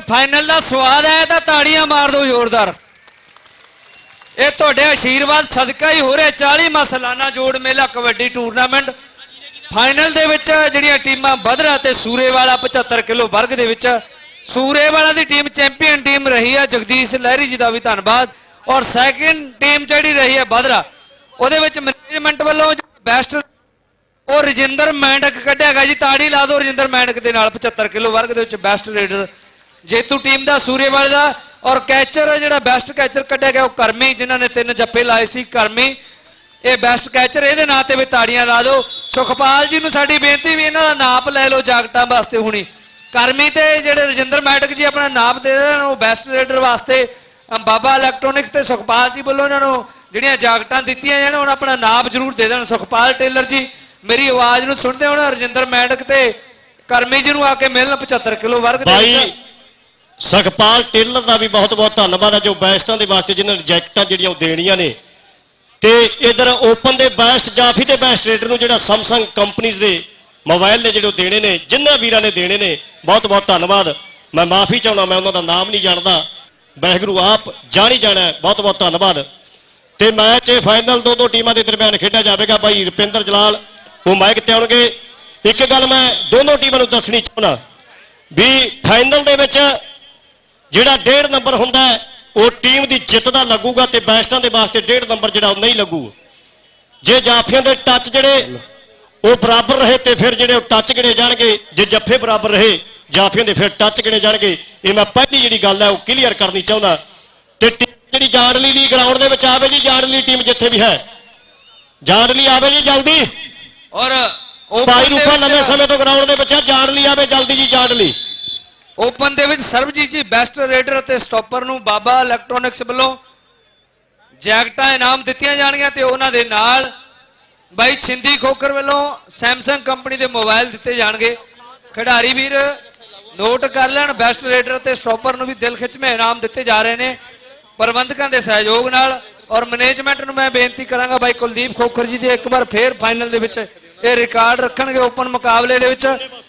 Final ਦਾ ਸਵਾਦ ਹੈ ਤਾਂ ਤਾੜੀਆਂ ਮਾਰ ਦਿਓ ਜ਼ੋਰਦਾਰ। ਇਹ ਤੁਹਾਡੇ ਆਸ਼ੀਰਵਾਦ ਸਦਕਾ ਹੀ ਹੋ ਰਿਹਾ 40ਵਾਂ ਸਾਲਾਨਾ ਜੋੜ ਮੇਲਾ ਕਬੱਡੀ ਟੂਰਨਾਮੈਂਟ। ਫਾਈਨਲ ਦੇ ਵਿੱਚ ਜਿਹੜੀਆਂ ਟੀਮਾਂ ਬਦਰਾ ਤੇ ਸੂਰੇਵਾਲਾ 75 ਕਿਲੋ ਵਰਗ ਦੇ ਵਿੱਚ। ਸੂਰੇਵਾਲਾ ਦੀ ਟੀਮ ਚੈਂਪੀਅਨ ਟੀਮ ਰਹੀ ਹੈ ਜਗਦੀਸ਼ ਲਹਿਰੀ ਜੀ ਦਾ ਵੀ ਧੰਨਵਾਦ। ਔਰ ਸੈਕਿੰਡ ਟੀਮ ਜਿਹੜੀ ਰਹੀ ਹੈ ਬਦਰਾ ਉਹਦੇ ਵਿੱਚ ਮੈਨੇਜਮੈਂਟ ਵੱਲੋਂ ਬੈਸਟ ਉਹ ਰਜਿੰਦਰ ਮੈਂਡਕ ਕੱਢਿਆ ਗਿਆ ਜੀ। ਤਾੜੀ ਲਾ ਦਿਓ ਰਜਿੰਦਰ ਮੈਂਡਕ ਦੇ ਨਾਲ 75 ਕਿਲੋ ਵਰਗ ਦੇ ਵਿੱਚ ਬੈਸਟ ਰੇਡਰ ਜੇਤੂ ਟੀਮ ਦਾ ਸੂਰੇਵਾਲ ਦਾ ਔਰ ਕੈਚਰ ਜਿਹੜਾ ਬੈਸਟ ਕੈਚਰ ਕੱਢਿਆ ਗਿਆ ਉਹ ਕਰਮੀ ਜਿਨ੍ਹਾਂ ਨੇ ਤਿੰਨ ਜੱਫੇ ਲਾਏ ਸੀ ਕਰਮੀ। ਇਹ ਬੈਸਟ ਕੈਚਰ ਇਹਦੇ ਨਾਂ ਤੇ ਵੀ ਤਾੜੀਆਂ ਲਾ ਦਿਓ। ਸੁਖਪਾਲ ਜੀ ਨੂੰ ਸਾਡੀ ਬੇਨਤੀ ਵੀ ਇਹਨਾਂ ਦਾ ਨਾਪ ਲੈ ਲਓ ਜਾਗਟਾਂ ਵਾਸਤੇ ਹੁਣੀ। ਕਰਮੀ ਤੇ ਜਿਹੜੇ ਰਜਿੰਦਰ ਮੈਡਕ ਜੀ ਆਪਣਾ ਨਾਪ ਦੇ ਦੇਣ ਉਹ ਬੈਸਟ ਰੇਡਰ ਵਾਸਤੇ ਬਾਬਾ ਇਲੈਕਟ੍ਰੋਨਿਕਸ ਤੇ ਸੁਖਪਾਲ ਜੀ ਵੱਲੋਂ ਇਹਨਾਂ ਨੂੰ ਜਿਹੜੀਆਂ ਜਾਗਟਾਂ ਦਿੱਤੀਆਂ ਜਾਣ ਹੁਣ ਆਪਣਾ ਨਾਪ ਜ਼ਰੂਰ ਦੇ ਦੇਣ। ਸੁਖਪਾਲ ਟੇਲਰ ਜੀ ਮੇਰੀ ਆਵਾਜ਼ ਨੂੰ ਸੁਣਦੇ ਹੋਣ ਰਜਿੰਦਰ ਮੈਡਕ ਤੇ ਕਰਮੀ ਜੀ ਨੂੰ ਆ ਕੇ ਮਿਲਣ 75 ਕਿਲੋ ਵਰਗ ਦੇ ਵਿੱਚ। ਸੁਖਪਾਲ ਟੇਲਰ ਦਾ ਵੀ ਬਹੁਤ ਬਹੁਤ ਧੰਨਵਾਦ ਹੈ, ਜੋ ਬੈਸਟਾਂ ਦੇ ਵਾਸਤੇ ਜਿਨ੍ਹਾਂ ਨੇ ਰਿਜੈਕਟਾਂ ਜਿਹੜੀਆਂ ਉਹ ਦੇਣੀਆਂ ਨੇ। ਤੇ ਇਧਰ ਓਪਨ ਦੇ ਬੈਸਟ ਜਾਫੀ ਦੇ ਬੈਸਟ ਰੇਡਰ ਨੂੰ ਜਿਹੜਾ Samsung ਕੰਪਨੀਆਂ ਦੇ ਮੋਬਾਈਲ ਨੇ ਜਿਹੜੇ ਉਹ ਦੇਣੇ ਨੇ, ਜਿੰਨਾ ਵੀਰਾਂ ਨੇ ਦੇਣੇ ਨੇ, ਬਹੁਤ ਬਹੁਤ ਧੰਨਵਾਦ। ਮੈਂ ਮਾਫੀ ਚਾਹੁੰਦਾ, ਮੈਂ ਉਹਨਾਂ ਦਾ ਨਾਮ ਨਹੀਂ ਜਾਣਦਾ। ਵਾਹਿਗੁਰੂ ਆਪ ਜਾਣੀ ਜਾਣਾ ਬਹੁਤ ਬਹੁਤ ਧੰਨਵਾਦ। ਤੇ ਮੈਚ ਇਹ ਫਾਈਨਲ ਦੋ ਦੋ ਟੀਮਾਂ ਦੇ ਦਰਮਿਆਨ ਖੇਡਿਆ ਜਾਵੇਗਾ ਭਾਈ ਰੁਪਿੰਦਰ ਜਲਾਲ, ਉਹ ਮਾਈਕ ਤੇ ਆਉਣਗੇ। ਇੱਕ ਗੱਲ ਮੈਂ ਦੋਨੋਂ ਟੀਮਾਂ ਨੂੰ ਦੱਸਣੀ ਚਾਹੁੰਦਾ ਵੀ ਫਾਈਨਲ ਦੇ ਵਿੱਚ ਜਿਹੜਾ ਡੇਢ ਨੰਬਰ ਹੁੰਦਾ ਉਹ ਟੀਮ ਦੀ ਜਿੱਤ ਦਾ ਲੱਗੂਗਾ ਤੇ ਬੈਸਟਾਂ ਦੇ ਵਾਸਤੇ ਡੇਢ ਨੰਬਰ ਜਿਹੜਾ ਉਹ ਨਹੀਂ ਲੱਗੂ। ਜੇ ਜਾਫੀਆਂ ਦੇ ਟੱਚ ਜਿਹੜੇ ਉਹ ਬਰਾਬਰ ਰਹੇ ਤੇ ਫਿਰ ਜਿਹੜੇ ਉਹ ਟੱਚ ਗਿਣੇ ਜਾਣਗੇ ਜੇ ਜੱਫੇ ਬਰਾਬਰ ਰਹੇ ਜਾਫੀਆਂ ਦੇ ਫਿਰ ਟੱਚ ਗਿਣੇ ਜਾਣਗੇ। ਇਹ ਮੈਂ ਪਹਿਲੀ ਜਿਹੜੀ ਗੱਲ ਹੈ ਉਹ ਕਲੀਅਰ ਕਰਨੀ ਚਾਹੁੰਦਾ। ਤੇ ਟੀਮ ਜਿਹੜੀ ਜਾਣਲੀ ਦੀ ਗਰਾਊਂਡ ਦੇ ਵਿੱਚ ਆਵੇ ਜੀ ਜਾਣਲੀ ਟੀਮ ਜਿੱਥੇ ਵੀ ਹੈ। ਜਾਣਲੀ ਆਵੇ ਜੀ ਜਲਦੀ। ਔਰ open ਭਾਈ ਰੂਪਾ ਲੰਮੇ ਸਮੇਂ ਤੋਂ ਗਰਾਊਂਡ ਦੇ ਵਿੱਚ ਹੈ ਜਾਣਲੀ ਆਵੇ ਜਲਦੀ ਜੀ ਜਾਣਲੀ ਓਪਨ ਦੇ ਵਿੱਚ ਸਰਬਜੀਤ ਜੀ ਬੈਸਟ ਰੇਡਰ ਅਤੇ ਸਟਾਪਰ ਨੂੰ ਬਾਬਾ ਇਲੈਕਟ੍ਰੋਨਿਕਸ ਵੱਲੋਂ ਜੈਕਟਾਂ ਇਨਾਮ ਦਿੱਤੀਆਂ ਜਾਣਗੀਆਂ ਤੇ ਉਹਨਾਂ ਦੇ ਨਾਲ ਬਾਈ ਛਿੰਦੀ ਖੋਖਰ ਵੱਲੋਂ ਸੈਮਸੰਗ ਕੰਪਨੀ ਦੇ ਮੋਬਾਈਲ ਦਿੱਤੇ ਜਾਣਗੇ। ਖਿਡਾਰੀ ਵੀਰ ਨੋਟ ਕਰ ਲੈਣ ਬੈਸਟ ਰੇਡਰ ਤੇ ਸਟਾਪਰ ਨੂੰ ਵੀ ਦਿਲ ਖਿੱਚਵੇਂ ਇਨਾਮ ਦਿੱਤੇ ਜਾ ਰਹੇ ਨੇ। ਪ੍ਰਬੰਧਕਾਂ ਦੇ ਸਹਿਯੋਗ ਨਾਲ ਔਰ ਮੈਨੇਜਮੈਂਟ ਨੂੰ ਮੈਂ ਬੇਨਤੀ ਕਰਾਂਗਾ ਬਾਈ ਕੁਲਦੀਪ ਖੋਖਰ ਜੀ ਦੇ ਇੱਕ ਵਾਰ ਫੇਰ ਫਾਈਨਲ ਦੇ ਵਿੱਚ ਇਹ ਰਿਕਾਰਡ ਰੱਖਣਗੇ ਓਪਨ ਮੁਕਾਬਲੇ ਦੇ ਵਿੱਚ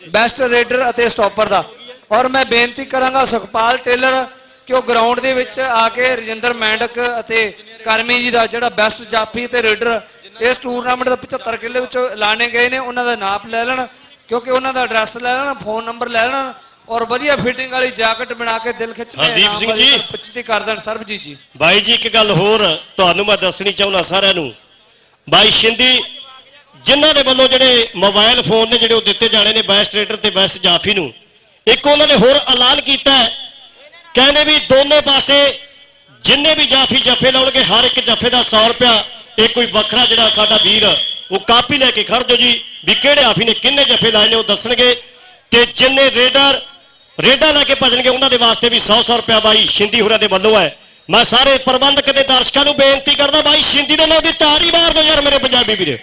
ਬੈਸਟ ਰੇਡਰ ਅਤੇ ਸਟਾਪਰ ਦਾ। ਔਰ ਮੈਂ ਬੇਨਤੀ ਕਰਾਂਗਾ ਸੁਖਪਾਲ ਟੇਲਰ ਕਿ ਉਹ ਗਰਾਊਂਡ ਦੇ ਵਿੱਚ ਆ ਕੇ ਰਜਿੰਦਰ ਮੈਂਡਕ ਅਤੇ ਕਰਮੀ ਜੀ ਦਾ ਜਿਹੜਾ ਬੈਸਟ ਜਾਫੀ ਤੇ ਰੇਡਰ ਇਸ ਟੂਰਨਾਮੈਂਟ ਦਾ 75 ਕਿੱਲੇ ਵਿੱਚੋਂ ਲਾਣੇ ਗਏ ਨੇ ਉਹਨਾਂ ਦਾ ਨਾਪ ਲੈ ਲੈਣ ਕਿਉਂਕਿ ਉਹਨਾਂ ਦਾ ਐਡਰੈਸ ਲੈ ਲੈਣ ਫੋਨ ਨੰਬਰ ਲੈ ਲੈਣ ਔਰ ਵਧੀਆ ਫਿਟਿੰਗ ਵਾਲੀ ਜੈਕਟ ਬਣਾ ਕੇ ਦਿਲ ਖਿੱਚਵੇਂ ਹਰਦੀਪ ਇਨਾਮ ਸਿੰਘ ਜੀ। ਪੁੱਛਤੀ ਕਰ ਦੇਣ ਸਰਬਜੀਤ ਜੀ ਬਾਈ ਜੀ ਇੱਕ ਗੱਲ ਹੋਰ ਤੁਹਾਨੂੰ ਮੈਂ ਦੱਸਣੀ ਚਾਹੁੰਦਾ ਸਾਰਿਆਂ ਨੂੰ ਬਾਈ ਸ਼ਿੰਦੀ ਜਿਨ੍ਹਾਂ ਦੇ ਵੱਲੋਂ ਜਿਹੜੇ ਮੋਬਾਈਲ ਫੋਨ ਨੇ ਜਿਹੜੇ ਉਹ ਦਿੱਤੇ ਜਾਣੇ ਨੇ ਬੈਸਟ ਰੇਡਰ ਤੇ ਬੈਸਟ ਜਾਫੀ ਨੂੰ ਇੱਕ ਉਹਨਾਂ ਨੇ ਹੋਰ ਐਲਾਨ ਕੀਤਾ ਕਹਿੰਦੇ ਵੀ ਦੋਨੇ ਪਾਸੇ ਜਿੰਨੇ ਵੀ ਜਾਫੀ ਜੱਫੇ ਲਾਉਣਗੇ, ਹਰ ਇੱਕ ਜੱਫੇ ਦਾ 100 ਰੁਪਿਆ ਇਹ ਕੋਈ ਵੱਖਰਾ ਜਿਹੜਾ ਸਾਡਾ ਵੀਰ ਉਹ ਕਾਪੀ ਲੈ ਕੇ ਖੜ ਜਾਓ ਜੀ ਵੀ ਕਿਹੜੇ ਆਫੀ ਨੇ, ਕਿੰਨੇ ਜੱਫੇ ਲਾਏ ਨੇ ਉਹ ਦੱਸਣਗੇ। ਤੇ ਜਿੰਨੇ ਰੇਡਰ, ਰੇਡਾਂ ਲੈ ਕੇ ਭਜਣਗੇ, ਉਹਨਾਂ ਦੇ ਵਾਸਤੇ ਵੀ 100 100 ਰੁਪਿਆ ਬਾਈ ਸ਼ਿੰਦੀ ਹੋਰਾਂ ਦੇ ਵੱਲੋਂ ਹੈ। ਮੈਂ ਸਾਰੇ ਪ੍ਰਬੰਧਕ ਤੇ ਦਰਸ਼ਕਾਂ ਨੂੰ ਬੇਨਤੀ ਕਰਦਾ ਬਾਈ, ਸ਼ਿੰਦੀ ਦੇ ਨਾਂ ਦੀ ਤਾੜੀ ਮਾਰ ਦਿਓ ਯਾਰ ਮੇਰੇ ਪੰਜਾਬੀ ਵੀਰੇ।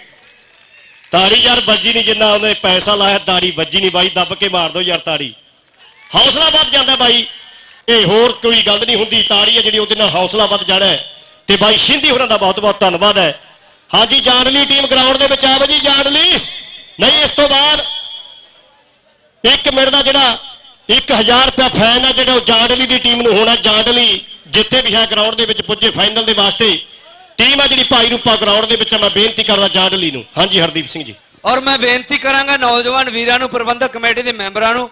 ਤਾੜੀ ਯਾਰ ਵੱਜੀ ਨਹੀਂ ਜਿੰਨਾ ਉਹਨੇ ਪੈਸਾ ਲਾਇਆ, ਤਾੜੀ ਵੱਜੀ ਨਹੀਂ ਬਾਈ, ਦੱਬ ਕੇ ਮਾਰ ਦਿਓ ਯਾਰ ਤਾੜੀ। ਹੌਸਲਾ ਵੱਧ ਜਾਂਦਾ ਬਾਈ। ਇਹ ਹੋਰ ਕੋਈ ਗੱਲ ਨਹੀਂ ਹੁੰਦੀ, ਤਾੜੀ ਹੈ ਜਿਹੜੀ ਉਹਦੇ ਨਾਲ ਹੌਸਲਾ ਵੱਧ ਜਾਣਾ ਤੇ ਬਾਈ ਸ਼ਿੰਦੀ ਹੋਰਾਂ ਦਾ ਬਹੁਤ ਬਹੁਤ ਧੰਨਵਾਦ ਹੈ। ਹਾਂਜੀ ਜਾਣਲੀ ਟੀਮ ਗਰਾਊਂਡ ਦੇ ਵਿੱਚ ਆਵੇ ਜੀ ਜਾਣਲੀ ਨਹੀਂ, ਇਸ ਤੋਂ ਬਾਅਦ ਇੱਕ ਮਿੰਟ ਦਾ ਜਿਹੜਾ 1000 ਰੁਪਇਆ ਫੈਨ ਹੈ ਜਿਹੜਾ ਉਹ ਜਾਣਲੀ ਦੀ ਟੀਮ ਨੂੰ ਹੋਣਾ। ਜਾਣਲੀ ਜਿੱਥੇ ਵੀ ਹੈ ਗਰਾਊਂਡ ਦੇ ਵਿੱਚ ਪੁੱਜੇ ਫਾਈਨਲ ਦੇ ਵਾਸਤੇ। ਟੀਮ ਹੈ ਜਿਹੜੀ ਭਾਈ ਰੂਪਾ ਗਰਾਊਂਡ ਦੇ ਵਿੱਚ ਮੈਂ ਬੇਨਤੀ ਕਰਦਾ ਜਾਣਲੀ ਨੂੰ। ਹਾਂਜੀ, ਹਰਦੀਪ ਸਿੰਘ ਜੀ। ਔਰ ਮੈਂ ਬੇਨਤੀ ਕਰਾਂਗਾ ਨੌਜਵਾਨ ਵੀਰਾਂ ਨੂੰ, ਪ੍ਰਬੰਧਕ ਕਮੇਟੀ ਦੇ ਮੈਂਬਰਾਂ ਨੂੰ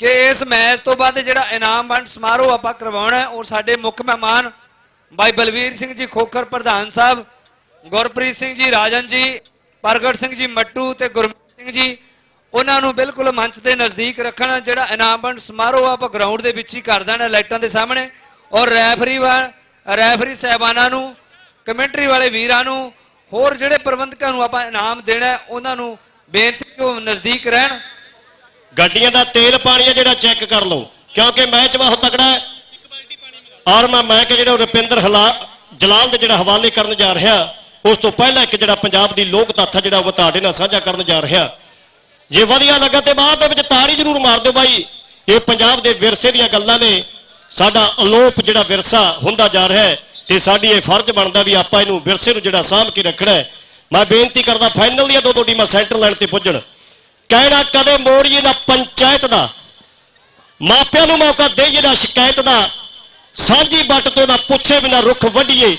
ਕਿ ਇਸ ਮੈਚ ਤੋਂ ਬਾਅਦ ਜਿਹੜਾ ਇਨਾਮ ਵੰਡ ਸਮਾਰੋਹ ਆਪਾਂ ਕਰਵਾਉਣਾ ਹੈ, ਉਹ ਸਾਡੇ ਮੁੱਖ ਮਹਿਮਾਨ ਬਾਈ ਬਲਵੀਰ ਸਿੰਘ ਜੀ ਖੋਖਰ ਪ੍ਰਧਾਨ ਸਾਹਿਬ, ਗੁਰਪ੍ਰੀਤ ਸਿੰਘ ਜੀ, ਰਾਜਨ ਜੀ, ਪ੍ਰਗਟ ਸਿੰਘ ਜੀ, ਮੱਟੂ ਤੇ ਗੁਰਮੀਤ ਸਿੰਘ ਜੀ, ਉਹਨਾਂ ਨੂੰ ਬਿਲਕੁਲ ਮੰਚ ਦੇ ਨਜ਼ਦੀਕ ਰੱਖਣਾ, ਜਿਹੜਾ ਇਨਾਮ ਵੰਡ ਸਮਾਰੋਹ ਆਪਾਂ ਗਰਾਊਂਡ ਦੇ ਵਿੱਚ ਹੀ ਕਰ ਦੇਣਾ ਲਾਈਟਾਂ ਦੇ ਸਾਹਮਣੇ। ਔਰ ਰੈਫਰੀ ਵਾ, ਰੈਫਰੀ ਸਹਿਬਾਨਾਂ ਨੂੰ, ਕਮੈਂਟਰੀ ਵਾਲੇ ਵੀਰਾਂ ਨੂੰ, ਹੋਰ ਜਿਹੜੇ ਪ੍ਰਬੰਧਕਾਂ ਨੂੰ ਆਪਾਂ ਇਨਾਮ ਦੇਣਾ ਉਹਨਾਂ ਨੂੰ ਬੇਨਤੀ ਕਿ ਉਹ ਨਜ਼ਦੀਕ ਰਹਿਣ। ਗੱਡੀਆਂ ਦਾ ਤੇਲ ਪਾਣੀ ਹੈ ਜਿਹੜਾ ਚੈੱਕ ਕਰ ਲਓ। ਕਿਉਂਕਿ ਮੈਚ ਬਹੁਤ ਤਕੜਾ ਹੈ। ਔਰ ਮੈਂ ਮੈਂ ਕਿ ਜਿਹੜਾ ਰੁਪਿੰਦਰ ਹਲਾ ਜਲਾਲ ਦੇ ਜਿਹੜਾ ਹਵਾਲੇ ਕਰਨ ਜਾ ਰਿਹਾ, ਉਸ ਤੋਂ ਪਹਿਲਾਂ ਇੱਕ ਜਿਹੜਾ ਪੰਜਾਬ ਦੀ ਲੋਕ ਤੱਥ ਹੈ ਜਿਹੜਾ ਉਹ ਤੁਹਾਡੇ ਨਾਲ ਸਾਂਝਾ ਕਰਨ ਜਾ ਰਿਹਾ। ਜੇ ਵਧੀਆ ਲੱਗਾ ਤੇ ਬਾਅਦ ਦੇ ਵਿੱਚ ਤਾੜੀ ਜ਼ਰੂਰ ਮਾਰ ਦਿਓ ਬਾਈ। ਇਹ ਪੰਜਾਬ ਦੇ ਵਿਰਸੇ ਦੀਆਂ ਗੱਲਾਂ ਨੇ। ਸਾਡਾ ਅਲੋਪ ਜਿਹੜਾ ਵਿਰਸਾ ਹੁੰਦਾ ਜਾ ਰਿਹਾ ਹੈ ਤੇ ਸਾਡੀ ਇਹ ਫਰਜ਼ ਬਣਦਾ ਵੀ ਆਪਾਂ ਇਹਨੂੰ ਵਿਰਸੇ ਨੂੰ ਜਿਹੜਾ ਸਾਂਭ ਕੇ ਰੱਖਣਾ ਮੈਂ ਬੇਨਤੀ ਕਰਦਾ ਫਾਈਨਲ ਦੀਆਂ ਦੋ ਦੋ ਟੀਮਾਂ ਸੈਂਟਰ ਲਾਈਨ ਤੇ ਪੁੱਜਣ। ਕਹਿਣਾ ਕਦੇ ਮੋੜੀਏ ਨਾ ਪੰਚਾਇਤ ਦਾ। ਮਾਪਿਆਂ ਨੂੰ ਮੌਕਾ ਦੇਈਏ ਨਾ ਸ਼ਿਕਾਇਤ ਦਾ। ਸਾਂਝੀ ਵੱਟ ਤੋਂ ਨਾ ਪੁੱਛੇ ਬਿਨਾ ਰੁੱਖ ਵੱਢੀਏ।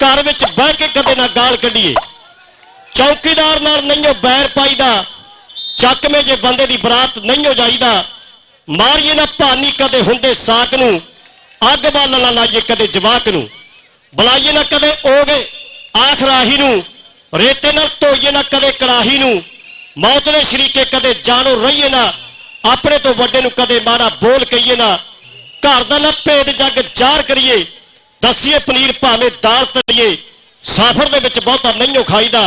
ਘਰ ਵਿੱਚ ਬਹਿ ਕੇ ਕਦੇ ਨਾ ਗਾਲ ਕੱਢੀਏ। ਚੌਕੀਦਾਰ ਨਾਲ ਨਹੀਂਓ ਬੈਰ ਪਾਈਦਾ। ਚੱਕਵੇਂ ਜੇ ਬੰਦੇ ਦੀ ਬਰਾਤ ਨਹੀਂਓ ਜਾਈਦਾ। ਮਾਰੀਏ ਨਾ ਭਾਨੀ ਕਦੇ ਹੁੰਦੇ ਸਾਕ ਨੂੰ। ਅੱਗ ਬਾਲਣ ਨਾ ਲਾਈਏ ਕਦੇ ਜਵਾਕ ਨੂੰ। ਬੁਲਾਈਏ ਨਾ ਕਦੇ ਓਗੇ ਆਖਰਾਹੀ ਨੂੰ। ਰੇਤੇ ਨਾਲ ਧੋਈਏ ਨਾ ਕਦੇ ਕੜਾਹੀ ਨੂੰ। ਮੌਤ ਦੇ ਸ਼ਰੀਕੇ ਕਦੇ ਜਾਣੋ ਰਹੀਏ ਨਾ ਆਪਣੇ ਤੋਂ ਵੱਡੇ ਨੂੰ ਕਦੇ ਮਾੜਾ ਬੋਲ ਕਹੀਏ ਨਾ। ਘਰ ਦਾ ਨਾ ਭੇਡ ਜੱਗ ਜ਼ਾਰ ਕਰੀਏ ਦਸੀਏ ਪਨੀਰ ਭਾਵੇਂ ਦਾਲ ਤਰੀਏ ਸਾਫਰ ਦੇ ਵਿੱਚ ਬਹੁਤਾ ਨਹੀਂਓ ਖਾਈਦਾ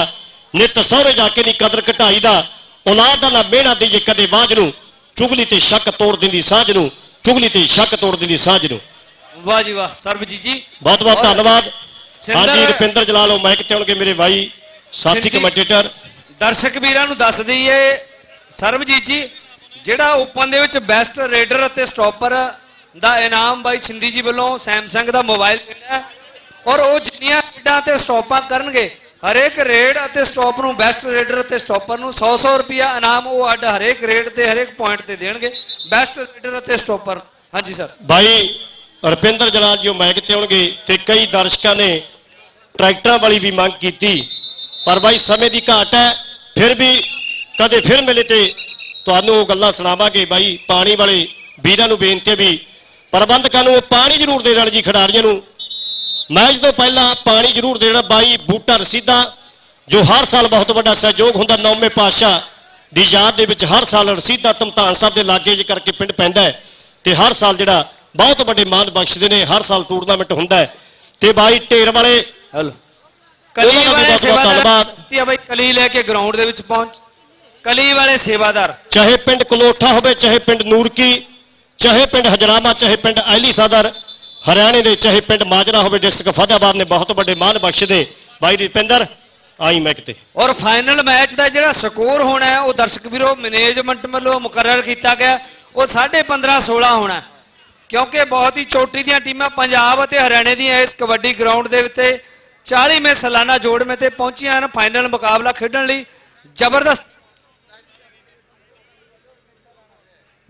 ਨਿਤ ਸਹੁਰੇ ਜਾ ਕੇ ਨਹੀਂ ਕਦਰ ਘਟਾਈਦਾ। ਔਲਾਦ ਦਾ ਨਾ ਮਿਹਣਾ ਦੇਈਏ ਕਦੇ ਬਾਝ ਨੂੰ ਚੁਗਲੀ ਤੇ ਸ਼ੱਕ ਤੋੜ ਦਿੰਦੀ ਸਾਝ ਨੂੰ ਚੁਗਲੀ ਤੇ ਸ਼ੱਕ ਤੋੜ ਦਿੰਦੀ ਸਾਝ ਨੂੰ। ਵਾਹ ਜੀ ਵਾਹ ਸਰਬਜੀਤ ਜੀ। ਬਹੁਤ ਬਹੁਤ ਧੰਨਵਾਦ। ਹਾਂਜੀ ਰੁਪਿੰਦਰ ਜਲਾਲ ਮਾਈਕ ਤੇ ਆਉਣਗੇ ਮੇਰੇ ਭਾਈ ਸਾਥੀ ਕਮੈਂਟੇਟਰ ਦਰਸ਼ਕ ਵੀਰਾਂ ਨੂੰ ਦੱਸ ਦਈਏ, ਸਰਬਜੀਤ ਜੀ, ਜਿਹੜਾ ਓਪਨ ਦੇ ਵਿੱਚ ਬੈਸਟ ਰੇਡਰ ਅਤੇ ਸਟਾਪਰ ਦਾ ਇਨਾਮ ਬਾਈ ਛਿੰਦੀ ਜੀ ਵੱਲੋਂ ਸੈਮਸੰਗ ਦਾ ਮੋਬਾਈਲ ਮਿਲਿਆ। ਹੈ। ਔਰ ਉਹ ਜਿੰਨੀਆਂ ਰੇਡਾਂ ਤੇ ਸਟਾਪਾਂ ਕਰਨਗੇ, ਹਰੇਕ ਰੇਡ ਅਤੇ ਸਟਾਪ ਨੂੰ ਬੈਸਟ ਰੇਡਰ ਅਤੇ ਸਟਾਪਰ ਨੂੰ 100-100 ਰੁਪਿਆ ਇਨਾਮ ਉਹ ਅੱਡ ਹਰੇਕ ਰੇਡ ਤੇ, ਹਰੇਕ ਪੁਆਇੰਟ ਤੇ ਦੇਣਗੇ ਬੈਸਟ ਰੇਡਰ ਅਤੇ ਸਟਾਪਰ ਹਾਂਜੀ ਸਰ ਭਾਈ ਰੁਪਿੰਦਰ ਜਲਾਲ ਜੀ, ਉਹ ਮਾਈਕ ਤੇ ਆਉਣਗੇ ਤੇ ਕਈ ਦਰਸ਼ਕਾਂ ਨੇ ਟਰੈਕਟਰਾਂ ਵਾਲੀ ਵੀ ਮੰਗ ਕੀਤੀ। ਪਰ ਭਾਈ ਸਮੇਂ ਦੀ ਘਾਟ ਹੈ ਫਿਰ ਵੀ ਕਦੇ ਫਿਰ ਮਿਲੇ ਤੇ ਤੁਹਾਨੂੰ ਉਹ ਗੱਲਾਂ ਸੁਣਾਵਾਂਗੇ ਬਾਈ, ਪਾਣੀ ਵਾਲੇ ਵੀਰਾਂ ਨੂੰ ਬੇਨਤੀ ਵੀ ਪ੍ਰਬੰਧਕਾਂ ਨੂੰ ਉਹ ਪਾਣੀ ਜ਼ਰੂਰ ਦੇ ਦੇਣ ਜੀ ਖਿਡਾਰੀਆਂ ਨੂੰ। ਮੈਚ ਤੋਂ ਪਹਿਲਾਂ ਪਾਣੀ ਜ਼ਰੂਰ ਦੇਣਾ ਬਾਈ, ਬੂਟਾ ਰਸੀਦਾ, ਜੋ ਹਰ ਸਾਲ ਬਹੁਤ ਵੱਡਾ ਸਹਿਯੋਗ ਹੁੰਦਾ ਨੌਵੇਂ ਪਾਤਸ਼ਾਹ ਦੀ ਯਾਦ ਦੇ ਵਿੱਚ ਹਰ ਸਾਲ ਰਸੀਦਾ ਤਮਤਾਨ ਸਾਹਿਬ ਦੇ ਲਾਗੇ ਜੇ ਕਰਕੇ ਪਿੰਡ ਪੈਂਦਾ ਹੈ ਤੇ ਹਰ ਸਾਲ ਜਿਹੜਾ ਬਹੁਤ ਵੱਡੇ ਮਾਨ ਬਖਸ਼ਦੇ ਨੇ, ਹਰ ਸਾਲ ਟੂਰਨਾਮੈਂਟ ਹੁੰਦਾ ਹੈ। ਤੇ ਬਾਈ, ਢੇਰ ਵਾਲੇ ਹੈਲੋ। ਉਹਨਾਂ ਕਲੀ ਦਾ ਵਾਲੇ ਸੇਵਾਦਾਰ ਧੰਨਵਾਦ। ਤੇ ਬਾਈ ਕਲੀ ਲੈ ਕੇ ਗਰਾਊਂਡ ਦੇ ਵਿੱਚ ਪਹੁੰਚ। ਕਲੀ ਵਾਲੇ ਸੇਵਾਦਾਰ। ਚਾਹੇ ਪਿੰਡ ਕਲੋਠਾ ਹੋਵੇ ਚਾਹੇ ਪਿੰਡ ਨੂਰਕੀ ਚਾਹੇ ਪਿੰਡ ਹਜਰਾਮਾ ਚਾਹੇ ਪਿੰਡ ਐਲੀ ਸਦਰ ਹਰਿਆਣੇ ਦੇ ਚਾਹੇ ਪਿੰਡ ਮਾਜਰਾ ਹੋਵੇ ਡਿਸਟ੍ਰਿਕਟ ਫਤਿਆਬਾਦ ਨੇ ਬਹੁਤ ਵੱਡੇ ਮਾਨ ਬਖਸ਼ਦੇ ਬਾਈ ਰੁਪਿੰਦਰ ਆਈ ਮੈਂ ਕਿਤੇ। ਔਰ ਫਾਈਨਲ ਮੈਚ ਦਾ ਜਿਹੜਾ ਸਕੋਰ ਹੋਣਾ ਹੈ ਉਹ ਦਰਸ਼ਕ ਵੀਰੋ ਮੈਨੇਜਮੈਂਟ ਵੱਲੋਂ ਮੁਕਰਰ ਕੀਤਾ ਗਿਆ। ਉਹ 15.5 16 ਹੋਣਾ ਹੈ। ਕਿਉਂਕਿ ਬਹੁਤ ਹੀ ਚੋਟੀ ਦੀਆਂ ਟੀਮਾਂ ਪੰਜਾਬ ਅਤੇ ਹਰਿਆਣੇ ਦੀਆਂ ਇਸ ਕਬੱਡੀ ਗਰਾਊਂਡ ਦੇ ਉੱਤੇ 40ਵੇਂ ਸਾਲਾਨਾ ਜੋੜਵੇਂ ਤੇ ਪਹੁੰਚੀਆਂ ਹਨ ਫਾਈਨਲ ਮੁਕਾਬਲਾ ਖੇਡਣ ਲਈ। ਜ਼ਬਰਦਸਤ।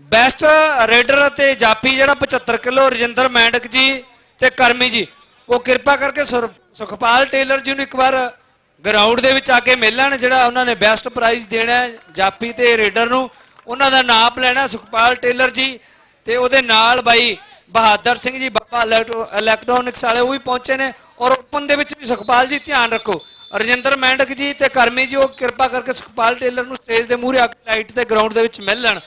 ਬੈਸਟ ਰੇਡਰ ਅਤੇ ਜਾਪੀ ਜਿਹੜਾ 75 ਕਿਲੋ ਰਜਿੰਦਰ ਮੈਂਡਕ ਜੀ ਤੇ ਕਰਮੀ ਜੀ। ਉਹ ਕਿਰਪਾ ਕਰਕੇ ਸੁਖਪਾਲ ਟੇਲਰ ਜੀ ਨੂੰ ਇੱਕ ਵਾਰ ਗਰਾਊਂਡ ਦੇ ਵਿੱਚ ਆ ਕੇ ਮਿਲਣ ਜਿਹੜਾ ਉਹਨਾਂ ਨੇ ਬੈਸਟ ਪ੍ਰਾਈਜ਼ ਦੇਣਾ ਹੈ ਜਾਫੀ ਤੇ ਰੇਡਰ ਨੂੰ। ਉਹਨਾਂ ਦਾ ਨਾਮ ਲੈਣਾ ਸੁਖਪਾਲ ਟੇਲਰ ਜੀ ਤੇ ਉਹਦੇ ਨਾਲ ਬਾਈ ਬਹਾਦਰ ਸਿੰਘ ਜੀ, ਬਾਬਾ ਇਲੈਕਟ੍ਰੋ- ਇਲੈਕਟ੍ਰੋਨਿਕਸ ਵਾਲੇ ਉਹ ਵੀ ਪਹੁੰਚੇ ਨੇ। ਔਰ ਓਪਨ ਦੇ ਵਿੱਚ ਵੀ ਸੁਖਪਾਲ ਜੀ ਧਿਆਨ ਰੱਖੋ। ਰਜਿੰਦਰ ਮੈਂਡਕ ਜੀ ਤੇ ਕਰਮੀ ਜੀ, ਉਹ ਕਿਰਪਾ ਕਰਕੇ ਸੁਖਪਾਲ ਟੇਲਰ ਨੂੰ ਸਟੇਜ ਦੇ ਮੂਹਰੇ ਆ ਕੇ ਲਾਈਟ ਤੇ ਗਰਾਊਂਡ ਦੇ ਵਿੱਚ ਮਿਲ ਲੈਣ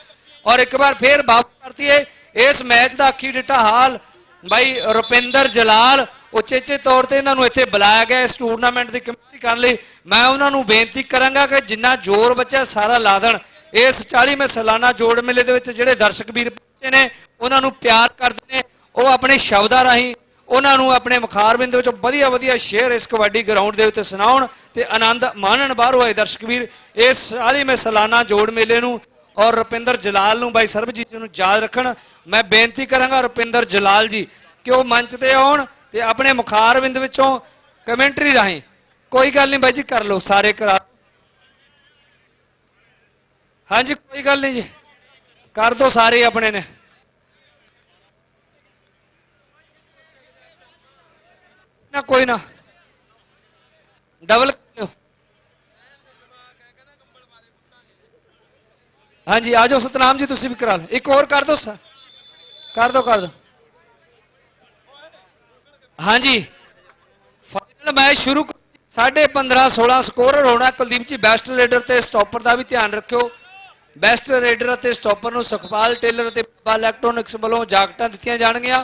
ਔਰ ਇੱਕ ਵਾਰ ਫੇਰ ਬਾਤ ਕਰਤੀ ਹੈ ਇਸ ਮੈਚ ਦਾ ਅੱਖੀ ਡਿੱਟਾ ਹਾਲ ਬਾਈ ਰੁਪਿੰਦਰ ਜਲਾਲ ਉਚੇਚੇ ਤੌਰ ਤੇ ਇਹਨਾਂ ਨੂੰ ਇੱਥੇ ਬੁਲਾਇਆ ਗਿਆ ਇਸ ਟੂਰਨਾਮੈਂਟ ਦੀ ਕਮੇਟੀ ਕਰਨ ਲਈ। ਮੈਂ ਉਹਨਾਂ ਨੂੰ ਬੇਨਤੀ ਕਰਾਂਗਾ ਕਿ ਜਿੰਨਾ ਜ਼ੋਰ ਬੱਚਾ ਸਾਰਾ ਲਾ ਦੇਣ। ਇਸ 40ਵੇਂ ਸਾਲਾਨਾ ਜੋੜ ਮੇਲੇ ਦੇ ਵਿੱਚ ਜਿਹੜੇ ਦਰਸ਼ਕ ਵੀਰ ਪਹੁੰਚੇ ਨੇ, ਉਹਨਾਂ ਨੂੰ ਪਿਆਰ ਕਰਦੇ ਨੇ। ਉਹ ਆਪਣੇ ਸ਼ਬਦਾਂ ਰਾਹੀਂ ਉਹਨਾਂ ਨੂੰ ਆਪਣੇ ਮੁਖਾਰਬਿੰਦ ਵਿੱਚ ਵਧੀਆ ਵਧੀਆ ਸ਼ੇਅਰ ਇਸ ਕਬੱਡੀ ਗਰਾਊਂਡ ਦੇ ਉੱਤੇ ਸੁਣਾਉਣ ਤੇ ਆਨੰਦ ਮਾਣਨ ਬਾਹਰੋਂ ਆਏ ਦਰਸ਼ਕ ਵੀਰ। ਇਸ 40ਵੇਂ ਸਾਲਾਨਾ ਜੋੜ ਮੇਲੇ ਨੂੰ ਔਰ ਰੁਪਿੰਦਰ ਜਲਾਲ ਨੂੰ ਬਾਈ ਸਰਬਜੀਤ ਨੂੰ ਯਾਦ ਰੱਖਣ। ਮੈਂ ਬੇਨਤੀ ਕਰਾਂਗਾ ਰੁਪਿੰਦਰ ਜਲਾਲ ਜੀ ਕਿ ਉਹ ਮੰਚ ਤੇ ਆਉਣ ਤੇ ਆਪਣੇ ਮੁਖਾਰਬਿੰਦ ਵਿੱਚੋਂ ਕਮੈਂਟਰੀ ਰਾਹੀਂ ਕੋਈ ਗੱਲ ਨਹੀਂ ਬਾਈ ਜੀ ਕਰ ਲਓ ਸਾਰੇ ਕਰਾ ਹਾਂਜੀ, ਕੋਈ ਗੱਲ ਨਹੀਂ ਜੀ। ਕਰ ਦੋ ਸਾਰੇ ਆਪਣੇ ਨੇ। ਨਾ, ਕੋਈ ਨਾ। ਡਬਲ ਹਾਂਜੀ, ਆ ਜਾਓ ਸਤਨਾਮ ਜੀ, ਤੁਸੀਂ ਵੀ ਕਰਾ ਲਓ। ਇੱਕ ਹੋਰ ਕਰ ਦਿਓ ਸਰ। ਕਰ ਦਿਓ ਕਰ ਦਿਓ ਹਾਂਜੀ। ਫਾਈਨਲ ਮੈਚ ਸ਼ੁਰੂ 15.5 16 ਸਕੋਰਰ ਹੋਣਾ ਕੁਲਦੀਪ ਜੀ ਬੈਸਟ ਰੇਡਰ ਤੇ ਸਟਾਪਰ ਦਾ ਵੀ ਧਿਆਨ ਰੱਖਿਓ। ਬੈਸਟ ਰੇਡਰ ਅਤੇ ਸਟਾਪਰ ਨੂੰ ਸੁਖਪਾਲ ਟੇਲਰ ਅਤੇ ਇਲੈਕਟ੍ਰੋਨਿਕਸ ਵੱਲੋਂ ਜਾਕਟਾਂ ਦਿੱਤੀਆਂ ਜਾਣਗੀਆਂ।